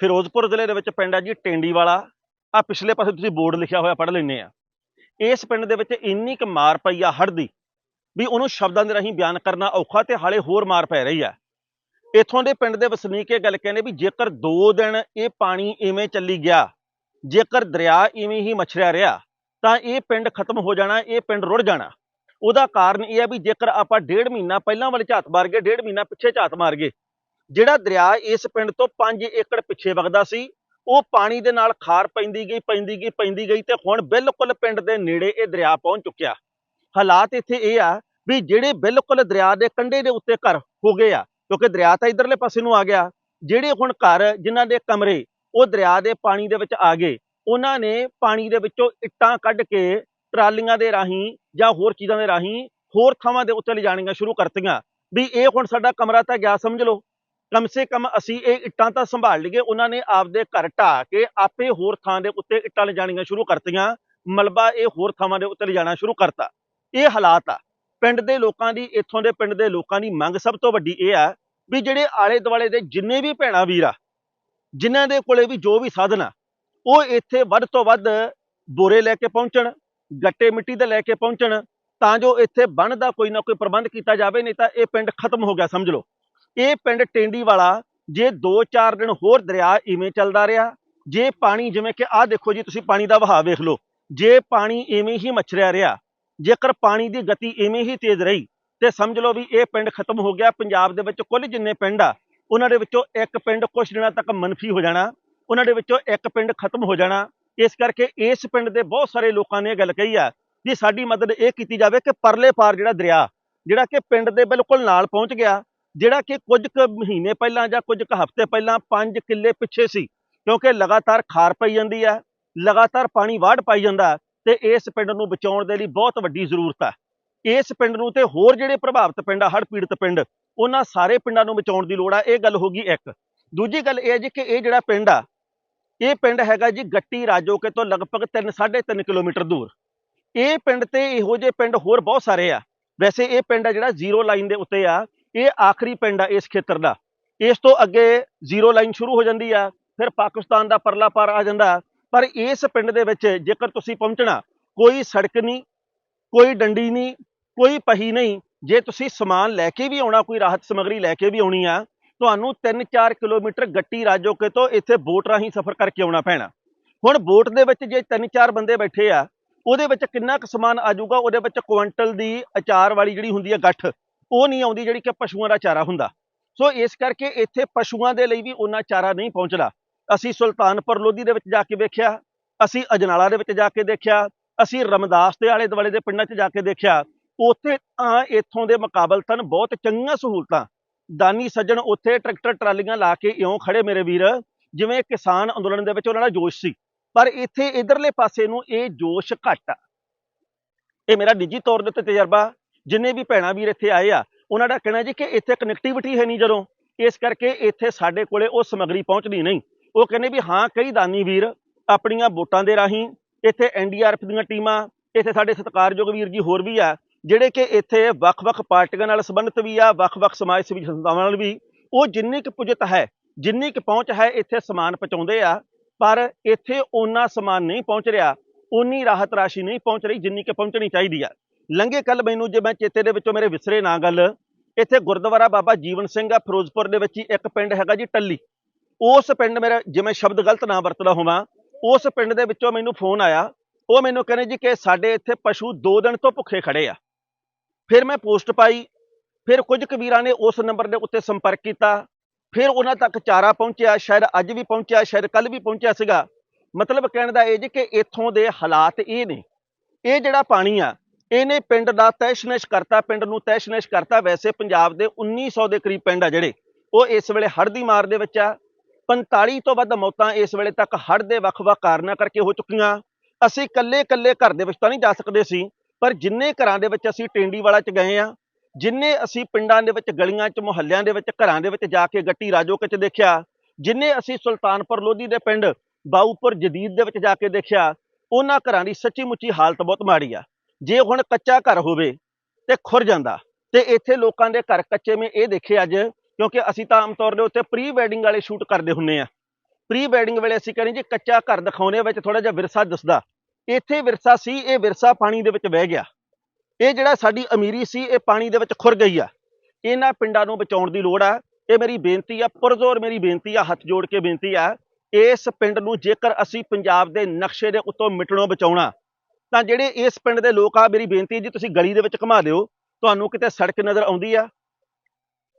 ਫਿਰੋਜ਼ਪੁਰ ਜ਼ਿਲ੍ਹੇ ਦੇ ਵਿੱਚ ਪਿੰਡ ਹੈ ਜੀ ਟੈਂਡੀਵਾਲਾ। ਆ ਪਿਛਲੇ ਪਾਸੇ ਤੁਸੀਂ ਬੋਰਡ ਲਿਖਿਆ ਹੋਇਆ ਪੜ੍ਹ ਲੈਂਦੇ ਆ। ਇਸ ਪਿੰਡ ਦੇ ਵਿੱਚ ਇੰਨੀ ਕੁ ਮਾਰ ਪਈ ਆ ਹੜ੍ਹ ਦੀ ਵੀ ਉਹਨੂੰ ਸ਼ਬਦਾਂ ਦੇ ਰਾਹੀਂ ਬਿਆਨ ਕਰਨਾ ਔਖਾ ਤੇ ਹਾਲੇ ਹੋਰ ਮਾਰ ਪੈ ਰਹੀ ਆ। ਇੱਥੋਂ ਦੇ ਪਿੰਡ ਦੇ ਵਸਨੀਕ ਇਹ ਗੱਲ ਕਹਿੰਦੇ ਵੀ ਜੇਕਰ 2 ਦਿਨ ਇਹ ਪਾਣੀ ਇਵੇਂ ਚੱਲੀ ਗਿਆ, ਜੇਕਰ ਦਰਿਆ ਇਵੇਂ ਹੀ ਮਛਰਿਆ ਰਿਹਾ, ਤਾਂ ਇਹ ਪਿੰਡ ਖਤਮ ਹੋ ਜਾਣਾ, ਇਹ ਪਿੰਡ ਰੁੜ ਜਾਣਾ। ਉਹਦਾ ਕਾਰਨ ਇਹ ਹੈ ਵੀ ਜੇਕਰ ਆਪਾਂ ਡੇਢ ਮਹੀਨਾ ਪਹਿਲਾਂ ਵਾਲੇ ਝਾਤ ਮਾਰ ਗਏ, ਡੇਢ ਮਹੀਨਾ ਪਿੱਛੇ ਝਾਤ ਮਾਰ ਗਏ ਜਿਹੜਾ ਦਰਿਆ ਇਸ ਪਿੰਡ ਤੋਂ 5 ਏਕੜ ਪਿੱਛੇ ਵਗਦਾ ਸੀ, ਉਹ ਪਾਣੀ ਦੇ ਨਾਲ ਖਾਰ ਪੈਂਦੀ ਗਈ ਪੈਂਦੀ ਗਈ ਪੈਂਦੀ ਗਈ ਤੇ ਹੁਣ ਬਿਲਕੁਲ ਪਿੰਡ ਦੇ ਨੇੜੇ ਇਹ ਦਰਿਆ ਪਹੁੰਚ ਚੁੱਕਿਆ। ਹਾਲਾਤ ਇੱਥੇ ਇਹ ਆ ਵੀ ਜਿਹੜੇ ਬਿਲਕੁਲ ਦਰਿਆ ਦੇ ਕੰਢੇ ਦੇ ਉੱਤੇ ਘਰ ਹੋ ਗਏ ਆ, ਕਿਉਂਕਿ ਦਰਿਆ ਤਾਂ ਇਧਰਲੇ ਪਾਸੇ ਨੂੰ ਆ ਗਿਆ, ਜਿਹੜੇ ਹੁਣ ਘਰ ਜਿਨ੍ਹਾਂ ਦੇ ਕਮਰੇ ਉਹ ਦਰਿਆ ਦੇ ਪਾਣੀ ਦੇ ਵਿੱਚ ਆ ਗਏ, ਉਹਨਾਂ ਨੇ ਪਾਣੀ ਦੇ ਵਿੱਚੋਂ ਇੱਟਾਂ ਕੱਢ ਕੇ ਟਰਾਲੀਆਂ ਦੇ ਰਾਹੀਂ ਜਾਂ ਹੋਰ ਚੀਜ਼ਾਂ ਦੇ ਰਾਹੀਂ ਹੋਰ ਥਾਵਾਂ ਦੇ ਉੱਤੇ ਲਿਜਾਣੀਆਂ ਸ਼ੁਰੂ ਕਰਤੀਆਂ। ਵੀ ਇਹ ਹੁਣ ਸਾਡਾ ਕਮਰਾ ਤਾਂ ਗਿਆ, ਸਮਝ ਲਓ। ਕਮ ਸੇ ਕਮ ਅਸੀਂ ਇਹ ਇੱਟਾਂ ਤਾਂ ਸੰਭਾਲ ਲਈਏ, ਉਹਨਾਂ ਨੇ ਆਪਦੇ ਘਰ ਢਾਹ ਕੇ ਆਪੇ ਹੋਰ ਥਾਂ ਦੇ ਉੱਤੇ ਇੱਟਾਂ ਲਿਜਾਣੀਆਂ ਸ਼ੁਰੂ ਕਰਤੀਆਂ, ਮਲਬਾ ਇਹ ਹੋਰ ਥਾਵਾਂ ਦੇ ਉੱਤੇ ਲਿਜਾਣਾ ਸ਼ੁਰੂ ਕਰਤਾ। ਇਹ ਹਾਲਾਤ ਆ। ਪਿੰਡ ਦੇ ਲੋਕਾਂ ਦੀ, ਇੱਥੋਂ ਦੇ ਪਿੰਡ ਦੇ ਲੋਕਾਂ ਦੀ ਮੰਗ ਸਭ ਤੋਂ ਵੱਡੀ ਇਹ ਆ ਵੀ ਜਿਹੜੇ ਆਲੇ ਦੁਆਲੇ ਦੇ ਜਿੰਨੇ ਵੀ ਭੈਣਾ ਵੀਰ ਆ, ਜਿਨ੍ਹਾਂ ਦੇ ਕੋਲੇ ਵੀ ਜੋ ਵੀ ਸਾਧਨ ਆ, ਉਹ ਇੱਥੇ ਵੱਧ ਤੋਂ ਵੱਧ ਬੋਰੇ ਲੈ ਕੇ ਪਹੁੰਚਣ, ਗੱਟੇ ਮਿੱਟੀ ਦੇ ਲੈ ਕੇ ਪਹੁੰਚਣ, ਤਾਂ ਜੋ ਇੱਥੇ ਬੰਨ ਦਾ ਕੋਈ ਨਾ ਕੋਈ ਪ੍ਰਬੰਧ ਕੀਤਾ ਜਾਵੇ, ਨਹੀਂ ਤਾਂ ਇਹ ਪਿੰਡ ਖਤਮ ਹੋ ਗਿਆ, ਸਮਝ ਲਓ। ਇਹ ਪਿੰਡ ਟੈਂਡੀ ਵਾਲਾ ਜੇ 2-4 ਦਿਨ ਹੋਰ ਦਰਿਆ ਇਵੇਂ ਚੱਲਦਾ ਰਿਹਾ, ਜੇ ਪਾਣੀ ਜਿਵੇਂ ਕਿ ਆਹ ਦੇਖੋ ਜੀ, ਤੁਸੀਂ ਪਾਣੀ ਦਾ ਵਹਾਅ ਵੇਖ ਲਓ, ਜੇ ਪਾਣੀ ਇਵੇਂ ਹੀ ਮਛਰਿਆ ਰਿਹਾ, ਜੇਕਰ ਪਾਣੀ ਦੀ ਗਤੀ ਇਵੇਂ ਹੀ ਤੇਜ਼ ਰਹੀ, ਤੇ ਸਮਝ ਲਓ ਵੀ ਇਹ ਪਿੰਡ ਖਤਮ ਹੋ ਗਿਆ, ਪੰਜਾਬ ਦੇ ਵਿੱਚ ਕੁੱਲ ਜਿੰਨੇ ਪਿੰਡ ਆ, ਉਹਨਾਂ ਦੇ ਵਿੱਚੋਂ ਇੱਕ ਪਿੰਡ ਕੁਝ ਦਿਨਾਂ ਤੱਕ ਮਨਫੀ ਹੋ ਜਾਣਾ, ਉਹਨਾਂ ਦੇ ਵਿੱਚੋਂ ਇੱਕ ਪਿੰਡ ਖਤਮ ਹੋ ਜਾਣਾ, ਇਸ ਕਰਕੇ ਇਸ ਪਿੰਡ ਦੇ ਬਹੁਤ ਸਾਰੇ ਲੋਕਾਂ ਨੇ ਇਹ ਗੱਲ ਕਹੀ ਆ ਵੀ ਸਾਡੀ ਮਦਦ ਇਹ ਕੀਤੀ ਜਾਵੇ ਕਿ ਪਰਲੇ ਪਾਰ ਜਿਹੜਾ ਦਰਿਆ, ਜਿਹੜਾ ਕਿ ਪਿੰਡ ਦੇ ਬਿਲਕੁਲ ਨਾਲ ਪਹੁੰਚ ਗਿਆ ਜਿਹੜਾ ਕਿ ਕੁਝ ਕੁ ਮਹੀਨੇ ਪਹਿਲਾਂ ਜਾਂ ਕੁਝ ਕੁ ਹਫ਼ਤੇ ਪਹਿਲਾਂ 5 ਕਿੱਲੇ ਪਿੱਛੇ ਸੀ, ਕਿਉਂਕਿ ਲਗਾਤਾਰ ਖਾਰ ਪਈ ਜਾਂਦੀ ਹੈ ਲਗਾਤਾਰ ਪਾਣੀ ਵਾੜ ਪਾਈ ਜਾਂਦਾ ਤੇ ਇਸ ਪਿੰਡ ਨੂੰ ਬਚਾਉਣ ਦੇ ਲਈ ਬਹੁਤ ਵੱਡੀ ਜ਼ਰੂਰਤ ਹੈ ਇਸ ਪਿੰਡ ਨੂੰ ਤੇ ਹੋਰ ਜਿਹੜੇ ਪ੍ਰਭਾਵਿਤ ਪਿੰਡ ਆ ਹੜ੍ਹ ਪੀੜਤ ਪਿੰਡ, ਉਹਨਾਂ ਸਾਰੇ ਪਿੰਡਾਂ ਨੂੰ ਬਚਾਉਣ ਦੀ ਲੋੜ ਆ, ਇਹ ਗੱਲ ਹੋ ਗਈ ਇੱਕ। ਦੂਜੀ ਗੱਲ ਇਹ ਹੈ ਜੀ ਕਿ ਇਹ ਜਿਹੜਾ ਪਿੰਡ ਆ, ਇਹ ਪਿੰਡ ਹੈਗਾ ਜੀ ਗੱਟੀ ਰਾਜੋਕੇ ਤੋਂ ਲਗਭਗ 3 3.5 ਕਿਲੋਮੀਟਰ ਦੂਰ। ਇਹ ਪਿੰਡ ਤੇ ਇਹੋ ਜਿਹੇ ਪਿੰਡ ਹੋਰ ਬਹੁਤ ਸਾਰੇ ਆ। ਵੈਸੇ ਇਹ ਪਿੰਡ ਆ ਜਿਹੜਾ ਜ਼ੀਰੋ ਲਾਈਨ ਦੇ ਉੱਤੇ ਆ ਇਹ ਆਖਰੀ ਪਿੰਡ ਆ ਇਸ ਖੇਤਰ ਦਾ। ਇਸ ਤੋਂ ਅੱਗੇ ਜ਼ੀਰੋ ਲਾਈਨ ਸ਼ੁਰੂ ਹੋ ਜਾਂਦੀ ਆ, ਫਿਰ ਪਾਕਿਸਤਾਨ ਦਾ ਪਰਲਾ ਪਾਰ ਆ ਜਾਂਦਾ। ਪਰ ਇਸ ਪਿੰਡ ਦੇ ਵਿੱਚ ਜੇਕਰ ਤੁਸੀਂ ਪਹੁੰਚਣਾ, ਕੋਈ ਸੜਕ ਨਹੀਂ, ਕੋਈ ਡੰਡੀ ਨਹੀਂ, ਕੋਈ ਪਹੀ ਨਹੀਂ। ਜੇ ਤੁਸੀਂ ਸਮਾਨ ਲੈ ਕੇ ਵੀ ਆਉਣਾ, ਕੋਈ ਰਾਹਤ ਸਮੱਗਰੀ ਲੈ ਕੇ ਵੀ ਆਉਣੀ ਆ, ਤੁਹਾਨੂੰ 3-4 ਕਿਲੋਮੀਟਰ ਗੱਟੀ ਰਾਜੋਕੇ ਤੋਂ ਇੱਥੇ ਬੋਟ ਰਾਹੀਂ ਸਫ਼ਰ ਕਰਕੇ ਆਉਣਾ ਪੈਣਾ। ਹੁਣ ਬੋਟ ਦੇ ਵਿੱਚ ਜੇ 3-4 ਬੰਦੇ ਬੈਠੇ ਆ, ਉਹਦੇ ਵਿੱਚ ਕਿੰਨਾ ਕੁ ਸਮਾਨ ਆ ਜਾਊਗਾ? ਉਹਦੇ ਵਿੱਚ ਕੁਇੰਟਲ ਦੀ ਅਚਾਰ ਵਾਲੀ ਜਿਹੜੀ ਹੁੰਦੀ ਆ ਗੱਠ ਉਹ ਨਹੀਂ ਆਉਂਦੀ ਜਿਹੜੀ ਕਿ ਪਸ਼ੂਆਂ ਦਾ ਚਾਰਾ ਹੁੰਦਾ। ਸੋ ਇਸ ਕਰਕੇ ਇੱਥੇ ਪਸ਼ੂਆਂ ਦੇ ਲਈ ਵੀ ਉਹਨਾਂ ਚਾਰਾ ਨਹੀਂ ਪਹੁੰਚਦਾ। ਅਸੀਂ ਸੁਲਤਾਨਪੁਰ ਲੋਧੀ ਦੇ ਵਿੱਚ ਜਾ ਕੇ ਵੇਖਿਆ, ਅਸੀਂ ਅਜਨਾਲਾ ਦੇ ਵਿੱਚ ਜਾ ਕੇ ਦੇਖਿਆ, ਅਸੀਂ ਰਮਦਾਸ ਦੇ ਆਲੇ ਦੁਆਲੇ ਦੇ ਪਿੰਡਾਂ 'ਚ ਜਾ ਕੇ ਦੇਖਿਆ, ਉੱਥੇ ਤਾਂ ਇੱਥੋਂ ਦੇ ਮੁਕਾਬਲਤਨ ਬਹੁਤ ਚੰਗੀਆਂ ਸਹੂਲਤਾਂ। ਦਾਨੀ ਸੱਜਣ ਉੱਥੇ ਟਰੈਕਟਰ ਟਰਾਲੀਆਂ ਲਾ ਕੇ ਇਉਂ ਖੜੇ ਮੇਰੇ ਵੀਰ, ਜਿਵੇਂ ਕਿਸਾਨ ਅੰਦੋਲਨ ਦੇ ਵਿੱਚ ਉਹਨਾਂ ਦਾ ਜੋਸ਼ ਸੀ। ਪਰ ਇੱਥੇ ਇਧਰਲੇ ਪਾਸੇ ਨੂੰ ਇਹ ਜੋਸ਼ ਘੱਟ ਆ। ਇਹ ਮੇਰਾ ਨਿੱਜੀ ਤੌਰ ਦੇ ਉੱਤੇ ਤਜਰਬਾ। ਜਿੰਨੇ ਵੀ ਭੈਣਾ ਵੀਰ ਇੱਥੇ ਆਏ ਆ, ਉਹਨਾਂ ਦਾ ਕਹਿਣਾ ਜੀ ਕਿ ਇੱਥੇ ਕਨੈਕਟੀਵਿਟੀ ਹੈ ਨਹੀਂ ਜਦੋਂ। ਇਸ ਕਰਕੇ ਇੱਥੇ ਸਾਡੇ ਕੋਲੇ ਉਹ ਸਮੱਗਰੀ ਪਹੁੰਚਦੀ ਨਹੀਂ। ਉਹ ਕਹਿੰਦੇ ਵੀ ਹਾਂ, ਕਈ ਦਾਨੀ ਵੀਰ ਆਪਣੀਆਂ ਵੋਟਾਂ ਦੇ ਰਾਹੀਂ ਇੱਥੇ ਐਨਡੀਆਰਐਫ ਦੀਆਂ ਟੀਮਾਂ, ਇੱਥੇ ਸਾਡੇ ਸਤਿਕਾਰਯੋਗ ਵੀਰ ਜੀ ਹੋਰ ਵੀ ਆ, ਜਿਹੜੇ ਕਿ ਇੱਥੇ ਵੱਖ-ਵੱਖ ਪਾਰਟੀਆਂ ਨਾਲ ਸੰਬੰਧਿਤ ਵੀ ਆ, ਵੱਖ-ਵੱਖ ਸਮਾਜ ਸੇਵੀ ਸੰਸਥਾਵਾਂ ਨਾਲ ਵੀ। ਉਹ ਜਿੰਨੀ ਕੁ ਪੁਜਤ ਹੈ, ਜਿੰਨੀ ਕੁ ਪਹੁੰਚ ਹੈ, ਇੱਥੇ ਸਮਾਨ ਪਹੁੰਚਾਉਂਦੇ ਆ, ਪਰ ਇੱਥੇ ਓਨਾ ਸਮਾਨ ਨਹੀਂ ਪਹੁੰਚ ਰਿਹਾ ਉਨੀ ਰਾਹਤ ਰਾਸ਼ੀ ਨਹੀਂ ਪਹੁੰਚ ਰਹੀ ਜਿੰਨੀ ਕਿ ਪਹੁੰਚਣੀ ਚਾਹੀਦੀ ਆ। ਲੰਘੇ ਕੱਲ ਮੈਨੂੰ ਜੇ ਮੈਂ ਚੇਤੇ ਦੇ ਵਿੱਚੋਂ ਮੇਰੇ ਵਿਸਰੇ ਨਾ ਗੱਲ, ਇੱਥੇ ਗੁਰਦੁਆਰਾ ਬਾਬਾ ਜੀਵਨ ਸਿੰਘ ਆ, ਫਿਰੋਜ਼ਪੁਰ ਦੇ ਵਿੱਚ ਹੀ ਇੱਕ ਪਿੰਡ ਹੈਗਾ ਜੀ ਟੱਲੀ। ਉਸ ਪਿੰਡ ਮੇਰਾ ਜਿਵੇਂ ਸ਼ਬਦ ਗਲਤ ਨਾ ਵਰਤਦਾ ਹੋਵਾਂ, ਉਸ ਪਿੰਡ ਦੇ ਵਿੱਚੋਂ ਮੈਨੂੰ ਫੋਨ ਆਇਆ। ਉਹ ਮੈਨੂੰ ਕਹਿੰਦੇ ਜੀ ਕਿ ਸਾਡੇ ਇੱਥੇ ਪਸ਼ੂ 2 ਦਿਨ ਤੋਂ ਭੁੱਖੇ ਖੜੇ ਆ। ਫਿਰ ਮੈਂ ਪੋਸਟ ਪਾਈ, ਫਿਰ ਕੁਝ ਕਬੀਰਾਂ ਨੇ ਉਸ ਨੰਬਰ ਦੇ ਉੱਤੇ ਸੰਪਰਕ ਕੀਤਾ। ਫਿਰ ਉਹਨਾਂ ਤੱਕ ਚਾਰਾ ਪਹੁੰਚਿਆ, ਸ਼ਾਇਦ ਅੱਜ ਵੀ ਪਹੁੰਚਿਆ, ਸ਼ਾਇਦ ਕੱਲ ਵੀ ਪਹੁੰਚਿਆ ਸੀਗਾ। ਮਤਲਬ ਕਹਿਣ ਦਾ ਇਹ ਜੀ ਕਿ ਇੱਥੋਂ ਦੇ ਹਾਲਾਤ ਇਹ ਨੇ। ਇਹ ਜਿਹੜਾ ਪਾਣੀ ਆ ਇਹਨੇ ਪਿੰਡ ਦਾ ਤੈਸ਼ਨਸ਼ ਕਰਤਾ, ਪਿੰਡ ਨੂੰ ਤੈਸ਼ਨਸ਼ ਕਰਤਾ। ਵੈਸੇ ਪੰਜਾਬ ਦੇ 1900 ਦੇ ਕਰੀਬ ਪਿੰਡ ਆ ਜਿਹੜੇ, ਉਹ ਇਸ ਵੇਲੇ ਹੜ੍ਹ ਦੀ ਮਾਰ ਦੇ ਵਿੱਚ ਆ। 45 ਤੋਂ ਵੱਧ ਮੌਤਾਂ ਇਸ ਵੇਲੇ ਤੱਕ ਹੜ੍ਹ ਦੇ ਵੱਖ-ਵੱਖ ਕਾਰਨਾਂ ਕਰਕੇ ਹੋ ਚੁੱਕੀਆਂ। ਅਸੀਂ ਕੱਲੇ-ਕੱਲੇ ਘਰ ਦੇ ਵਿੱਚ ਤਾਂ ਨਹੀਂ ਜਾ ਸਕਦੇ ਸੀ, ਪਰ ਜਿੰਨੇ ਘਰਾਂ ਦੇ ਵਿੱਚ ਅਸੀਂ ਟੈਂਡੀ ਵਾਲਾ ਚ ਗਏ ਆ, ਜਿੰਨੇ ਅਸੀਂ ਪਿੰਡਾਂ ਦੇ ਵਿੱਚ ਗਲੀਆਂ 'ਚ, ਮੁਹੱਲਿਆਂ ਦੇ ਵਿੱਚ, ਘਰਾਂ ਦੇ ਵਿੱਚ ਜਾ ਕੇ ਗੱਟੀ ਰਾਜੋਕੇ 'ਚ ਦੇਖਿਆ, ਜਿੰਨੇ ਅਸੀਂ ਸੁਲਤਾਨਪੁਰ ਲੋਧੀ ਦੇ ਪਿੰਡ, ਬਾਊਪੁਰ ਜਦੀਦ ਦੇ ਵਿੱਚ ਜਾ ਕੇ ਦੇਖਿਆ, ਉਹਨਾਂ ਘਰਾਂ ਦੀ ਸੱਚੀ ਮੁੱਚੀ ਹਾਲਤ ਬਹੁਤ ਮਾੜੀ ਆ। ਜੇ ਹੁਣ ਕੱਚਾ ਘਰ ਹੋਵੇ ਤੇ ਖੁਰ ਜਾਂਦਾ। ਤੇ ਇੱਥੇ ਲੋਕਾਂ ਦੇ ਘਰ ਕੱਚੇ ਮੇ ਇਹ ਦੇਖੇ ਅੱਜ, ਕਿਉਂਕਿ ਅਸੀਂ ਤਾਂ ਆਮ ਤੌਰ ਦੇ ਉੱਤੇ ਪ੍ਰੀ ਵੈਡਿੰਗ ਵਾਲੇ ਸ਼ੂਟ ਕਰਦੇ ਹੁੰਨੇ ਆ। ਪ੍ਰੀ ਵੈਡਿੰਗ ਵੇਲੇ ਅਸੀਂ ਕਹਿੰਦੇ ਜੀ ਕੱਚਾ ਘਰ ਦਿਖਾਉਣੇ ਵਿੱਚ ਥੋੜਾ ਜਿਹਾ ਵਿਰਸਾ ਦਿਸਦਾ। ਇੱਥੇ ਵਿਰਸਾ ਸੀ, ਇਹ ਵਿਰਸਾ ਪਾਣੀ ਦੇ ਵਿੱਚ ਵਹਿ ਗਿਆ। ਇਹ ਜਿਹੜਾ ਸਾਡੀ ਅਮੀਰੀ ਸੀ, ਇਹ ਪਾਣੀ ਦੇ ਵਿੱਚ ਖੁਰ ਗਈ ਆ। ਇਹਨਾਂ ਪਿੰਡਾਂ ਨੂੰ ਬਚਾਉਣ ਦੀ ਲੋੜ ਆ। ਇਹ ਮੇਰੀ ਬੇਨਤੀ ਆ, ਪੁਰਜ਼ੋਰ ਮੇਰੀ ਬੇਨਤੀ ਆ, ਹੱਥ ਜੋੜ ਕੇ ਬੇਨਤੀ ਆ। ਇਸ ਪਿੰਡ ਨੂੰ ਜੇਕਰ ਅਸੀਂ ਪੰਜਾਬ ਦੇ ਨਕਸ਼ੇ ਦੇ ਉੱਤੋਂ ਮਿਟਣੋਂ ਬਚਾਉਣਾ ਤਾਂ ਜਿਹੜੇ ਇਸ ਪਿੰਡ ਦੇ ਲੋਕ ਆ, ਮੇਰੀ ਬੇਨਤੀ ਹੈ ਜੀ, ਤੁਸੀਂ ਗਲੀ ਦੇ ਵਿੱਚ ਘੁਮਾ ਦਿਓ। ਤੁਹਾਨੂੰ ਕਿਤੇ ਸੜਕ ਨਜ਼ਰ ਆਉਂਦੀ ਆ।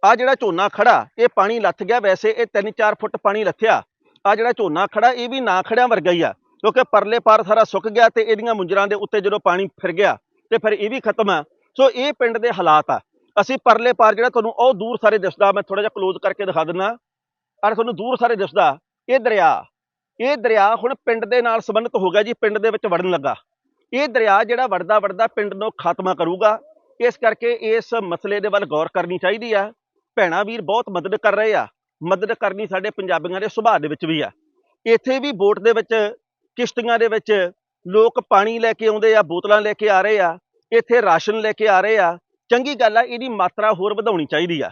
ਆ ਜਿਹੜਾ ਝੋਨਾ ਖੜਾ, ਇਹ ਪਾਣੀ ਲੱਥ ਗਿਆ। ਵੈਸੇ ਇਹ 3-4 ਫੁੱਟ ਪਾਣੀ ਲੱਥਿਆ। ਆ ਜਿਹੜਾ ਝੋਨਾ ਖੜਾ, ਇਹ ਵੀ ਨਾ ਖੜਿਆਂ ਵਰਗਾ ਹੀ ਆ। ਕਿਉਂਕਿ ਪਰਲੇ ਪਾਰ ਸਾਰਾ ਸੁੱਕ ਗਿਆ ਤੇ ਇਹਦੀਆਂ ਮੁੰਜਰਾਂ ਦੇ ਉੱਤੇ ਜਦੋਂ ਪਾਣੀ ਫਿਰ ਗਿਆ, ਤੇ ਫਿਰ ਇਹ ਵੀ ਖਤਮ ਆ। ਸੋ ਇਹ ਪਿੰਡ ਦੇ ਹਾਲਾਤ ਆ। ਅਸੀਂ ਪਰਲੇ ਪਾਰ ਜਿਹੜਾ ਤੁਹਾਨੂੰ ਉਹ ਦੂਰ ਸਾਰੇ ਦਿਸਦਾ, ਮੈਂ ਥੋੜਾ ਜਿਹਾ ਕਲੋਜ਼ ਕਰਕੇ ਦਿਖਾ ਦਿੰਦਾ। ਅਰ ਤੁਹਾਨੂੰ ਦੂਰ ਸਾਰੇ ਦਿਸਦਾ, ਇਹ ਦਰਿਆ। ਇਹ ਦਰਿਆ ਹੁਣ ਪਿੰਡ ਦੇ ਨਾਲ ਸੰਬੰਧਿਤ ਹੋ ਗਿਆ ਜੀ, ਪਿੰਡ ਦੇ ਵਿੱਚ ਵੜਨ ਲੱਗਾ। ਇਹ ਦਰਿਆ ਜਿਹੜਾ ਵੜਦਾ ਵੜਦਾ ਪਿੰਡ ਨੂੰ ਖਾਤਮਾ ਕਰੂਗਾ। ਇਸ ਕਰਕੇ ਇਸ ਮਸਲੇ ਦੇ ਵੱਲ ਗੌਰ ਕਰਨੀ ਚਾਹੀਦੀ ਆ। ਭੈਣਾ ਵੀਰ ਬਹੁਤ ਮਦਦ ਕਰ ਰਹੇ ਆ। ਮਦਦ ਕਰਨੀ ਸਾਡੇ ਪੰਜਾਬੀਆਂ ਦੇ ਸੁਭਾਅ ਦੇ ਵਿੱਚ ਵੀ ਆ। ਇੱਥੇ ਵੀ ਬੋਟ ਦੇ ਵਿੱਚ, ਕਿਸ਼ਤੀਆਂ ਦੇ ਵਿੱਚ ਲੋਕ ਪਾਣੀ ਲੈ ਕੇ ਆਉਂਦੇ ਆ, ਬੋਤਲਾਂ ਲੈ ਕੇ ਆ ਰਹੇ ਆ। ਇੱਥੇ ਰਾਸ਼ਨ ਲੈ ਕੇ ਆ ਰਹੇ ਆ। ਚੰਗੀ ਗੱਲ ਆ, ਇਹਦੀ ਮਾਤਰਾ ਹੋਰ ਵਧਾਉਣੀ ਚਾਹੀਦੀ ਆ।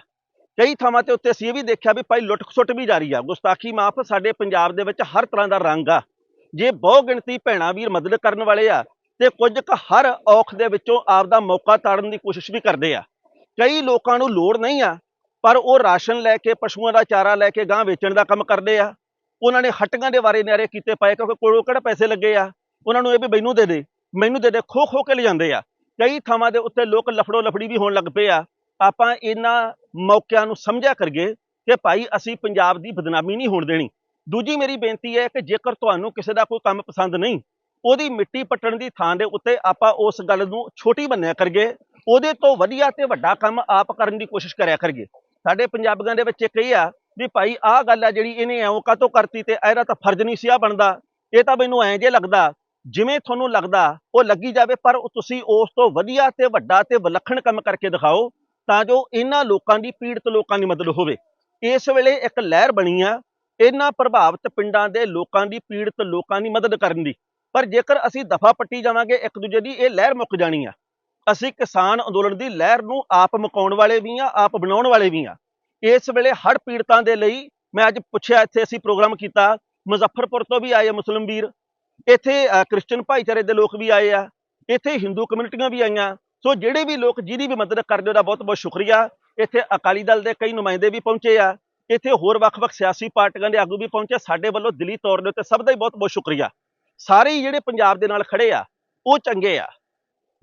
ਕਈ ਥਾਵਾਂ ਤੇ ਉੱਤੇ ਅਸੀਂ ਇਹ ਵੀ ਦੇਖਿਆ ਵੀ ਭਾਈ ਲੁੱਟ ਖਸੁੱਟ ਵੀ ਜਾਰੀ ਆ। ਗੁਸਤਾਖੀ ਮਾਫ ਸਾਡੇ ਪੰਜਾਬ ਦੇ ਵਿੱਚ ਹਰ ਤਰ੍ਹਾਂ ਦਾ ਰੰਗ ਆ। ਜੇ ਬਹੁ ਗਿਣਤੀ ਭੈਣਾ ਵੀਰ ਮਦਦ ਕਰਨ ਵਾਲੇ ਆ ਤੇ ਕੁਝ ਕੁ ਹਰ ਔਖ ਦੇ ਵਿੱਚੋਂ ਆਪਦਾ ਮੌਕਾ ਤਾੜਨ ਦੀ ਕੋਸ਼ਿਸ਼ ਵੀ ਕਰਦੇ ਆ। ਕਈ ਲੋਕਾਂ ਨੂੰ ਲੋੜ ਨਹੀਂ ਆ, ਪਰ ਉਹ ਰਾਸ਼ਨ ਲੈ ਕੇ, ਪਸ਼ੂਆਂ ਦਾ ਚਾਰਾ ਲੈ ਕੇ ਗਾਂ ਵੇਚਣ ਦਾ ਕੰਮ ਕਰਦੇ ਆ। ਉਹਨਾਂ ਨੇ ਹੱਟੀਆਂ ਦੇ ਬਾਰੇ ਨਿਆਰੇ ਕੀਤੇ ਪਏ, ਕਿਉਂਕਿ ਕੋਲੋਂ ਕਿਹੜਾ ਪੈਸੇ ਲੱਗੇ ਆ? ਉਹਨਾਂ ਨੂੰ ਇਹ ਵੀ ਮੈਨੂੰ ਦੇ ਦੇ, ਮੈਨੂੰ ਦੇ ਦੇ ਖੋ ਖੋ ਕੇ ਲਿਜਾਂਦੇ ਆ। ਕਈ ਥਾਵਾਂ ਦੇ ਉੱਤੇ ਲੋਕ ਲਫੜੋ ਲਫੜੀ ਵੀ ਹੋਣ ਲੱਗ ਪਏ ਆ। ਆਪਾਂ ਇਹਨਾਂ ਮੌਕਿਆਂ ਨੂੰ ਸਮਝਿਆ ਕਰੀਏ ਕਿ ਭਾਈ, ਅਸੀਂ ਪੰਜਾਬ ਦੀ ਬਦਨਾਮੀ ਨਹੀਂ ਹੋਣ ਦੇਣੀ। ਦੂਜੀ ਮੇਰੀ ਬੇਨਤੀ ਹੈ ਕਿ ਜੇਕਰ ਤੁਹਾਨੂੰ ਕਿਸੇ ਦਾ ਕੋਈ ਕੰਮ ਪਸੰਦ ਨਹੀਂ ਉਹਦੀ ਮਿੱਟੀ ਪੱਟਣ ਦੀ ਥਾਂ ਦੇ ਉੱਤੇ ਆਪਾਂ ਉਸ ਗੱਲ ਨੂੰ ਛੋਟੀ ਮੰਨਿਆ ਕਰੀਏ, ਉਹਦੇ ਤੋਂ ਵਧੀਆ ਤੇ ਵੱਡਾ ਕੰਮ ਆਪ ਕਰਨ ਦੀ ਕੋਸ਼ਿਸ਼ ਕਰਿਆ ਕਰੀਏ। ਸਾਡੇ ਪੰਜਾਬੀਆਂ ਦੇ ਵਿੱਚ ਇੱਕ ਇਹ ਆ ਵੀ ਭਾਈ ਆਹ ਗੱਲ ਆ ਜਿਹੜੀ ਇਹਨੇ ਐਉਂ ਕਾਤੋਂ ਕਰਤੀ ਤੇ ਇਹਦਾ ਤਾਂ ਫਰਜ਼ ਨਹੀਂ ਸੀ ਆ ਬਣਦਾ। ਇਹ ਤਾਂ ਮੈਨੂੰ ਐਂ ਜੇ ਲੱਗਦਾ, ਜਿਵੇਂ ਤੁਹਾਨੂੰ ਲੱਗਦਾ ਉਹ ਲੱਗੀ ਜਾਵੇ, ਪਰ ਤੁਸੀਂ ਉਸ ਤੋਂ ਵਧੀਆ ਤੇ ਵੱਡਾ ਤੇ ਵਿਲੱਖਣ ਕੰਮ ਕਰਕੇ ਦਿਖਾਓ ਤਾਂ ਜੋ ਇਹਨਾਂ ਲੋਕਾਂ ਦੀ ਪੀੜਤ ਲੋਕਾਂ ਦੀ ਮਦਦ ਹੋਵੇ। ਇਸ ਵੇਲੇ ਇੱਕ ਲਹਿਰ ਬਣੀ ਆ, ਇਹਨਾਂ ਪ੍ਰਭਾਵਿਤ ਪਿੰਡਾਂ ਦੇ ਲੋਕਾਂ ਦੀ, ਪੀੜਤ ਲੋਕਾਂ ਦੀ ਮਦਦ ਕਰਨ ਦੀ। ਪਰ ਜੇਕਰ ਅਸੀਂ ਦਫਾ ਪੱਟੀ ਜਾਵਾਂਗੇ ਇੱਕ ਦੂਜੇ ਦੀ ਇਹ ਲਹਿਰ ਮੁੱਕ ਜਾਣੀ ਆ। ਅਸੀਂ ਕਿਸਾਨ ਅੰਦੋਲਨ ਦੀ ਲਹਿਰ ਨੂੰ ਆਪ ਮੁਕਾਉਣ ਵਾਲੇ ਵੀ ਆ ਆਪ ਬਣਾਉਣ ਵਾਲੇ ਵੀ ਆ। ਇਸ ਵੇਲੇ ਹੜ ਪੀੜਤਾਂ ਦੇ ਲਈ ਮੈਂ ਅੱਜ ਪੁੱਛਿਆ ਇੱਥੇ ਅਸੀਂ ਪ੍ਰੋਗਰਾਮ ਕੀਤਾ। ਮੁਜ਼ੱਫਰਪੁਰ ਤੋਂ ਵੀ ਆਏ ਆ ਮੁਸਲਿਮ ਵੀਰ। ਇੱਥੇ ਅ, ਕ੍ਰਿਸਚੀਅਨ ਭਾਈਚਾਰੇ ਦੇ ਲੋਕ ਵੀ ਆਏ ਆ। ਇੱਥੇ ਹਿੰਦੂ ਕਮਿਊਨਿਟੀਆਂ ਵੀ ਆਈਆਂ। ਸੋ ਜਿਹੜੇ ਵੀ ਲੋਕ ਜਿਹਦੀ ਵੀ ਮਦਦ ਕਰਦੇ ਉਹਦਾ ਬਹੁਤ ਬਹੁਤ ਸ਼ੁਕਰੀਆ। ਇੱਥੇ ਅਕਾਲੀ ਦਲ ਦੇ ਕਈ ਨੁਮਾਇੰਦੇ ਵੀ ਪਹੁੰਚੇ ਆ। ਇੱਥੇ ਹੋਰ ਵੱਖ-ਵੱਖ ਸਿਆਸੀ ਪਾਰਟੀਆਂ ਦੇ ਆਗੂ ਵੀ ਪਹੁੰਚੇ। ਸਾਡੇ ਵੱਲੋਂ ਦਿਲੀ ਤੌਰ ਦੇ ਉੱਤੇ ਸਭ ਦਾ ਹੀ ਬਹੁਤ ਬਹੁਤ ਸ਼ੁਕਰੀਆ। ਸਾਰੇ ਹੀ ਜਿਹੜੇ ਪੰਜਾਬ ਦੇ ਨਾਲ ਖੜੇ ਆ, ਉਹ ਚੰਗੇ ਆ।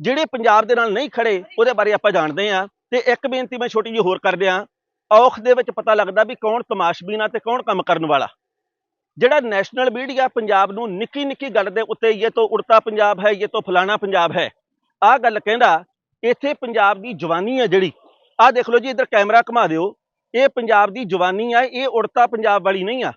ਜਿਹੜੇ ਪੰਜਾਬ ਦੇ ਨਾਲ ਨਹੀਂ ਖੜੇ, ਉਹਦੇ ਬਾਰੇ ਆਪਾਂ ਜਾਣਦੇ ਆ। ਤੇ ਇੱਕ ਬੇਨਤੀ ਮੈਂ ਛੋਟੀ ਜਿਹੀ ਹੋਰ ਕਰ ਦਿਆਂ ਔਖ ਦੇ ਵਿੱਚ ਪਤਾ ਲੱਗਦਾ ਵੀ ਕੌਣ ਤਮਾਸ਼ਬੀਨ ਆ ਤੇ ਕੌਣ ਕੰਮ ਕਰਨ ਵਾਲਾ। ਜਿਹੜਾ ਨੈਸ਼ਨਲ ਮੀਡੀਆ ਪੰਜਾਬ ਨੂੰ ਨਿੱਕੀ ਨਿੱਕੀ ਗੱਲ ਦੇ ਉੱਤੇ ਇਹ ਤੋਂ ਉੜਤਾ ਪੰਜਾਬ ਹੈ ਇਹ ਤੋਂ ਫਲਾਣਾ ਪੰਜਾਬ ਹੈ, ਆਹ ਗੱਲ ਕਹਿੰਦਾ, ਇੱਥੇ ਪੰਜਾਬ ਦੀ ਜਵਾਨੀ ਹੈ ਜਿਹੜੀ, ਆਹ ਦੇਖ ਲਓ ਜੀ, ਇੱਧਰ ਕੈਮਰਾ ਘੁਮਾ ਦਿਓ, ਇਹ ਪੰਜਾਬ ਦੀ ਜਵਾਨੀ ਆ, ਇਹ ਉੜਤਾ ਪੰਜਾਬ ਵਾਲੀ ਨਹੀਂ ਆ।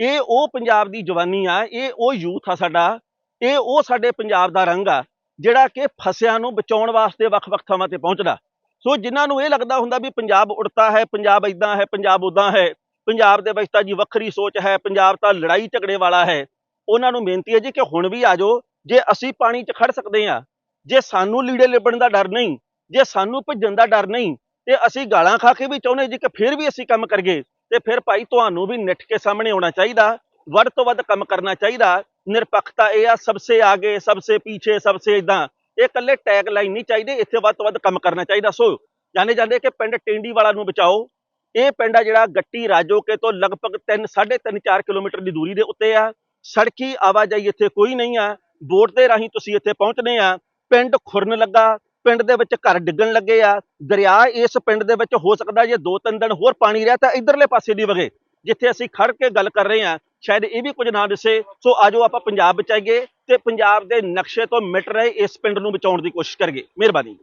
ਇਹ ਉਹ ਪੰਜਾਬ ਦੀ ਜਵਾਨੀ ਆ, ਇਹ ਉਹ ਯੂਥ ਆ ਸਾਡਾ, ਇਹ ਉਹ ਸਾਡੇ ਪੰਜਾਬ ਦਾ ਰੰਗ ਆ, ਜਿਹੜਾ ਕਿ ਫਸਿਆਂ ਨੂੰ ਬਚਾਉਣ ਵਾਸਤੇ ਵੱਖ-ਵੱਖ ਥਾਵਾਂ ਤੇ ਪਹੁੰਚਦਾ। ਸੋ ਜਿਨ੍ਹਾਂ ਨੂੰ ਇਹ ਲੱਗਦਾ ਹੁੰਦਾ ਵੀ ਪੰਜਾਬ ਉੜਤਾ ਹੈ, ਪੰਜਾਬ ਇਦਾਂ ਹੈ, ਪੰਜਾਬ ਉਦਾਂ ਹੈ, ਪੰਜਾਬ ਦੇ ਵਿੱਚ ਤਾਂ ਜੀ ਵੱਖਰੀ ਸੋਚ ਹੈ, ਪੰਜਾਬ ਤਾਂ ਲੜਾਈ ਝਗੜੇ ਵਾਲਾ ਹੈ, ਉਹਨਾਂ ਨੂੰ ਬੇਨਤੀ ਹੈ ਜੀ ਕਿ ਹੁਣ ਵੀ ਆਜੋ ਜੇ ਅਸੀਂ ਪਾਣੀ 'ਚ ਖੜ ਸਕਦੇ ਆ ਜੇ ਸਾਨੂੰ ਲੀੜੇ ਲਿਬਣ ਦਾ ਡਰ ਨਹੀਂ, ਜੇ ਸਾਨੂੰ ਭੱਜਣ ਦਾ ਡਰ ਨਹੀਂ, ਤੇ ਅਸੀਂ ਗਾਲਾਂ ਖਾ ਕੇ ਵੀ ਚਾਹੁੰਦੇ ਜੀ ਕਿ ਫਿਰ ਵੀ ਅਸੀਂ ਕੰਮ ਕਰੀਏ। ਤੇ ਫਿਰ ਭਾਈ ਤੁਹਾਨੂੰ ਵੀ ਨਿੱਠ ਕੇ ਸਾਹਮਣੇ ਆਉਣਾ ਚਾਹੀਦਾ, ਵੱਧ ਤੋਂ ਵੱਧ ਕੰਮ ਕਰਨਾ ਚਾਹੀਦਾ। ਨਿਰਪੱਖਤਾ ਇਹ ਆ ਸਭਸੇ ਆਗੇ ਸਭਸੇ ਪਿੱਛੇ ਸਭਸੇ ਇਦਾਂ ਇਹ ਇਕੱਲੇ ਟੈਗ ਲਾਈਨ ਨਹੀਂ ਚਾਹੀਦੇ, ਇੱਥੇ ਵੱਧ ਤੋਂ ਵੱਧ ਕੰਮ ਕਰਨਾ ਚਾਹੀਦਾ। ਸੋ ਜਾਣੇ ਜਾਂਦੇ ਕਿ ਪਿੰਡ ਟਿੰਡੀ ਵਾਲਾ ਨੂੰ ਬਚਾਓ। ਇਹ ਪਿੰਡ ਆ ਜਿਹੜਾ ਗੱਟੀ ਰਾਜੋਕੇ ਤੋਂ ਲਗਭਗ 3 3.5 4 ਕਿਲੋਮੀਟਰ ਦੀ ਦੂਰੀ ਦੇ ਉੱਤੇ ਆ। ਸੜਕੀ ਆਵਾਜਾਈ ਇੱਥੇ ਕੋਈ ਨਹੀਂ ਆ। ਬੋਟ ਦੇ ਰਾਹੀਂ ਤੁਸੀਂ ਇੱਥੇ ਪਹੁੰਚਦੇ ਆ। ਪਿੰਡ ਖੁਰਨ ਲੱਗਾ। ਪਿੰਡ ਦੇ ਵਿੱਚ ਘਰ ਡਿੱਗਣ ਲੱਗੇ ਆ, ਦਰਿਆ ਇਸ ਪਿੰਡ ਦੇ ਵਿੱਚ ਹੋ ਸਕਦਾ ਜੇ ਦੋ ਤਿੰਨ ਦਿਨ ਹੋਰ ਪਾਣੀ ਰਿਹਾ ਤਾਂ ਇਧਰਲੇ ਪਾਸੇ ਦੀ ਵਗੇ, ਜਿੱਥੇ ਅਸੀਂ ਖੜ ਕੇ ਗੱਲ ਕਰ ਰਹੇ ਹਾਂ, ਸ਼ਾਇਦ ਇਹ ਵੀ ਕੁਝ ਨਾ ਦਿਸੇ, ਸੋ ਆਜੋ ਆਪਾਂ ਪੰਜਾਬ ਬਚਾਈਏ ਤੇ ਪੰਜਾਬ ਦੇ ਨਕਸ਼ੇ ਤੋਂ ਮਿਟ ਰਹੇ ਇਸ ਪਿੰਡ ਨੂੰ ਬਚਾਉਣ ਦੀ ਕੋਸ਼ਿਸ਼ ਕਰੀਏ। ਮਿਹਰਬਾਨੀ।